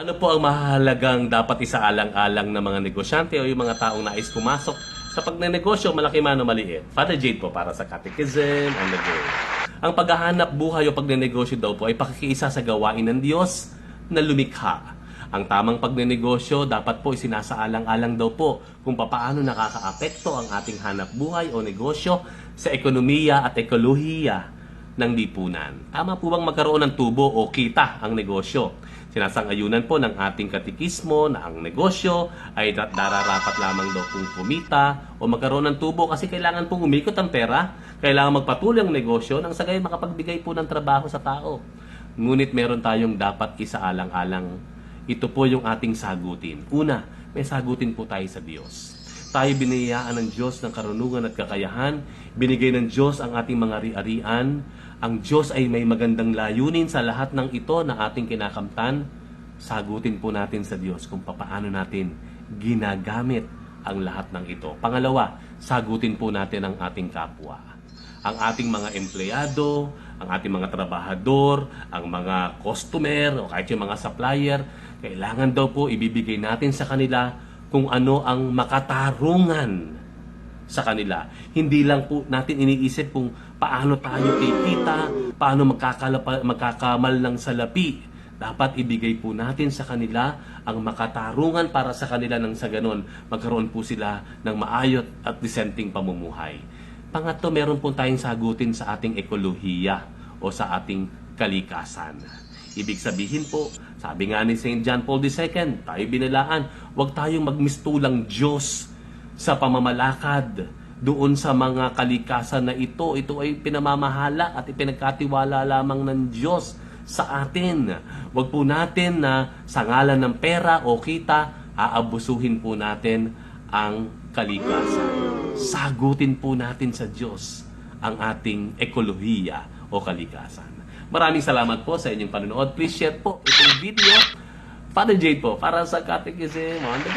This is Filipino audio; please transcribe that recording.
Ano po ang mahalagang dapat isaalang-alang ng mga negosyante o yung mga taong nais pumasok sa pagnenegosyo, malaki man o maliit? Father Jade po para sa Catechism on the Go. Ang paghahanap buhay o pagnenegosyo daw po ay pakikiisa sa gawain ng Diyos na lumikha. Ang tamang pagnenegosyo dapat po isinasaalang-alang daw po kung papaano nakakaapekto ang ating hanap buhay o negosyo sa ekonomiya at ekolohiya ng lipunan. Tama po bang magkaroon ng tubo o kita ang negosyo? Sinasang-ayunan po ng ating katikismo na ang negosyo ay da- dararapat lamang daw pong kumita o magkaroon ng tubo kasi kailangan pong umikot ang pera, kailangan magpatuloy ang negosyo nang sagay makapagbigay po ng trabaho sa tao. Ngunit meron tayong dapat isaalang-alang. Ito po yung ating sagutin. Una, may sagutin po tayo sa Diyos. Tayo biniyayaan ng Diyos ng karunungan at kakayahan. Binigay ng Diyos ang ating mga ari-arian. Ang Diyos ay may magandang layunin sa lahat ng ito na ating kinakamtan. Sagutin po natin sa Diyos kung papaano natin ginagamit ang lahat ng ito. Pangalawa, sagutin po natin ang ating kapwa. Ang ating mga empleyado, ang ating mga trabahador, ang mga customer o kahit yung mga supplier, kailangan daw po ibibigay natin sa kanila kung ano ang makatarungan sa kanila. Hindi lang po natin iniisip kung paano tayo kikita, paano magkakamal ng salapi. Dapat ibigay po natin sa kanila ang makatarungan para sa kanila nang sa ganon magkaroon po sila ng maayot at disenteng pamumuhay. Pangatlo, meron po tayong sagutin sa ating ekolohiya o sa ating kalikasan. Ibig sabihin po, sabi nga ni St. John Paul II, tayo binalaan, huwag tayong magmistulang Diyos sa pamamalakad doon sa mga kalikasan na ito. Ito ay pinamamahala at ipinagkatiwala lamang ng Diyos sa atin. Huwag po natin na sa ngalan ng pera o kita, aabusuhin po natin ang kalikasan. Sagutin po natin sa Diyos ang ating ekolohiya o kalikasan. Maraming salamat po sa inyong panonood. Please share po video. Father Jade po, para sa Catechism on the Go.